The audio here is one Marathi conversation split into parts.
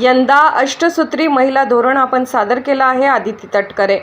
यंदा अष्टसूत्री महिला धोरण आपण सादर केलं आहे आदिती तटकरे.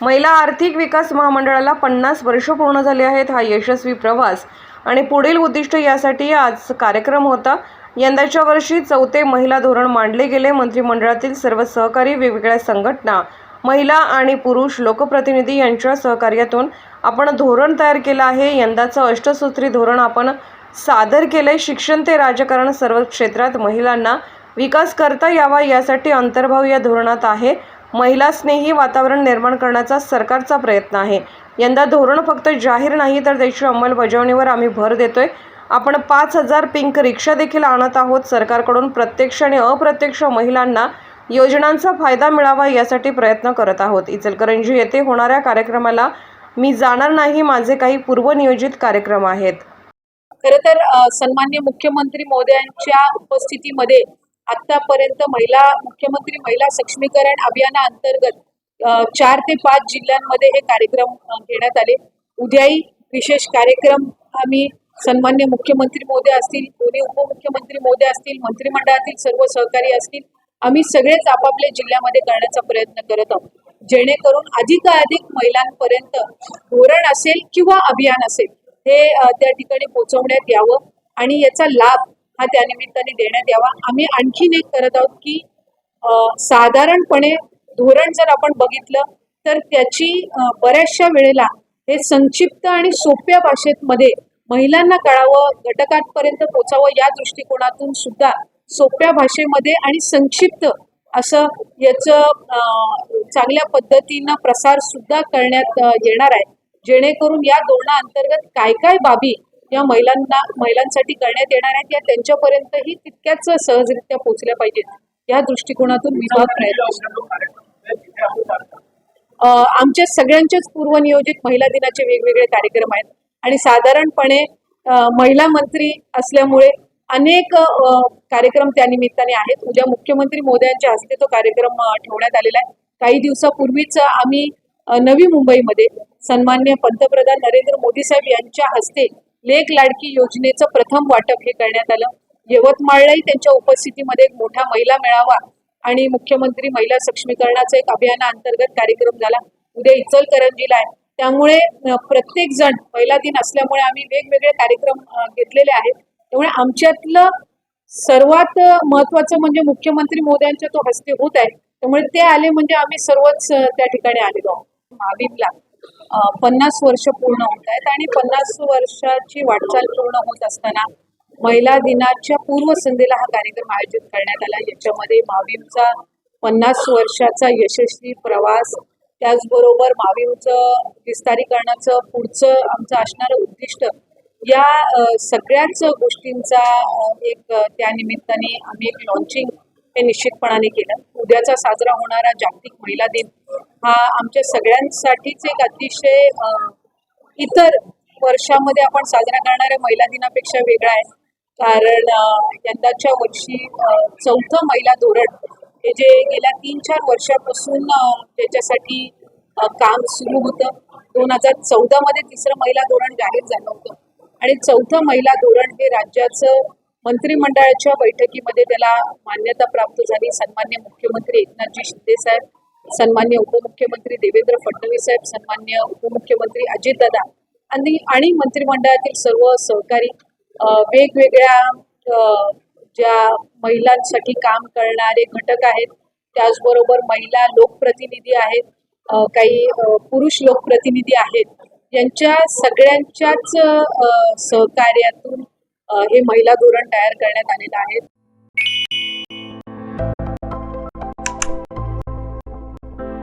महिला आर्थिक विकास महामंडळाला पन्नास वर्ष पूर्ण झाली आहेत हा यशस्वी प्रवास. आणि पुढील उद्दिष्ट यासाठी आज कार्यक्रम होता. यंदाच्या वर्षी चौथे महिला धोरण मांडले गेले. मंत्रिमंडळातील सर्व सहकारी वेगवेगळ्या संघटना महिला आणि पुरुष लोकप्रतिनिधी यांच्या सहकार्यातून आपण धोरण तयार केलं आहे. यंदाचं अष्टसूत्री धोरण आपण सादर केलंय. शिक्षण ते राजकारण सर्व क्षेत्रात महिलांना विकास करता यावा यासाठी अंतर्भाव या धोरणात आहे. महिला स्नेही वातावरण निर्माण करण्याचा सरकारचा प्रयत्न आहे. यंदा धोरण फक्त जाहीर नाही तर त्याची अंमलबजावणीवर आम्ही भर देतोय. आपण पाच हजार पिंक रिक्षा देखील आणत आहोत. सरकारकडून प्रत्यक्ष आणि अप्रत्यक्ष महिलांना योजनांचा फायदा मिळावा यासाठी प्रयत्न करत आहोत. इचलकरंजी येथे होणाऱ्या कार्यक्रमाला मी जाणार नाही माझे काही पूर्वनियोजित कार्यक्रम आहेत. खर तर सन्मान्य मुख्यमंत्री मोदयांच्या उपस्थितीमध्ये आतापर्यंत महिला मुख्यमंत्री महिला सक्षमीकरण अभियानाअंतर्गत अंतर्गत चार ते पाच जिल्ह्यांमध्ये हे कार्यक्रम घेण्यात आले. उद्याही विशेष कार्यक्रम आम्ही सन्मान्य मुख्यमंत्री मोदी असतील दोन्ही उपमुख्यमंत्री मोदी असतील मंत्रिमंडळातील सर्व सहकारी असतील आम्ही सगळेच आपापल्या जिल्ह्यामध्ये करण्याचा प्रयत्न करत आहोत. जेणेकरून अधिकाधिक महिलांपर्यंत धोरण असेल किंवा अभियान असेल हे त्या ठिकाणी पोहोचवण्यात यावं आणि याचा लाभ हा त्या निमित्ताने देण्यात यावा. आम्ही आणखीन एक करत आहोत की साधारणपणे धोरण जर आपण बघितलं तर त्याची बऱ्याचशा वेळेला हे संक्षिप्त आणि सोप्या भाषेत मध्ये महिलांना कळावं घटकांपर्यंत पोचावं या दृष्टिकोनातून सुद्धा सोप्या भाषेमध्ये आणि संक्षिप्त असं याचं चांगल्या पद्धतीनं प्रसार सुद्धा करण्यात येणार आहे. जेणेकरून या धोरणाअंतर्गत काय काय बाबी या महिलांना महिलांसाठी करण्यात येणार आहेत या त्यांच्यापर्यंतही तितक्याच सहजरित्या पोहोचल्या पाहिजेत. या दृष्टिकोनातून विभाग प्रयत्न आमच्या सगळ्यांच्याच पूर्वनियोजित महिला दिनाचे वेगवेगळे कार्यक्रम आहेत. आणि साधारणपणे महिला मंत्री असल्यामुळे अनेक कार्यक्रम त्या निमित्ताने आहेत. उद्या मुख्यमंत्री मोदयांच्या हस्ते तो कार्यक्रम ठेवण्यात आलेला आहे. काही दिवसापूर्वीच आम्ही नवी मुंबईमध्ये सन्मान्य पंतप्रधान नरेंद्र मोदी साहेब यांच्या हस्ते लेख लाडकी योजनेचं प्रथम वाटप हे करण्यात आलं. यवतमाळलाही त्यांच्या उपस्थितीमध्ये एक मोठा महिला मेळावा आणि मुख्यमंत्री महिला सक्षमीकरणाचा एक अभियानाअंतर्गत कार्यक्रम झाला. उद्या इचलकरंजीला आहे. त्यामुळे प्रत्येक जण महिला दिन असल्यामुळे आम्ही वेगवेगळे कार्यक्रम घेतलेले आहेत. त्यामुळे आमच्यातलं सर्वात महत्वाचं म्हणजे मुख्यमंत्री मोदयांच्या तो हस्ते होत आहे. त्यामुळे ते आले म्हणजे आम्ही सर्वच त्या ठिकाणी आलेलो आहोत. माविमला पन्नास वर्ष पूर्ण होत आहेत आणि पन्नास वर्षाची वाटचाल पूर्ण होत असताना महिला दिनाच्या पूर्वसंध्येला हा कार्यक्रम आयोजित करण्यात आला. याच्यामध्ये मावीमचा पन्नास वर्षाचा यशस्वी प्रवास त्याचबरोबर मावीमचं विस्तारीकरणाचं पुढचं आमचं असणारं उद्दिष्ट या सगळ्याच गोष्टींचा एक त्यानिमित्ताने आम्ही एक लॉन्चिंग हे निश्चितपणाने केलं. उद्याचा साजरा होणारा जागतिक महिला दिन हा आमच्या सगळ्यांसाठीच एक अतिशय इतर वर्षामध्ये आपण साजरा करणाऱ्या महिला दिनापेक्षा वेगळा आहे. कारण यंदाच्या वर्षी चौथं महिला धोरण हे जे गेल्या तीन चार वर्षापासून त्याच्यासाठी काम सुरू होतं. दोन हजार चौदामध्ये तिसरं महिला धोरण जाहीर झालं होतं. आणि चौथं महिला धोरण हे राज्याचं मंत्रिमंडळाच्या बैठकीमध्ये त्याला मान्यता प्राप्त झाली. सन्मान्य मुख्यमंत्री एकनाथजी शिंदे साहेब सन्मान्य उपमुख्यमंत्री देवेंद्र फडणवीस साहेब सन्मान्य उपमुख्यमंत्री अजितदादा आणि आणि मंत्रिमंडळातील सर्व सहकारी वेगवेगळ्या ज्या महिलांसाठी काम करणारे घटक आहेत त्याचबरोबर महिला लोकप्रतिनिधी आहेत काही पुरुष लोकप्रतिनिधी आहेत यांच्या सगळ्यांच्याच सहकार्यातून हे महिला धोरण तयार करण्यात आलेलं आहे.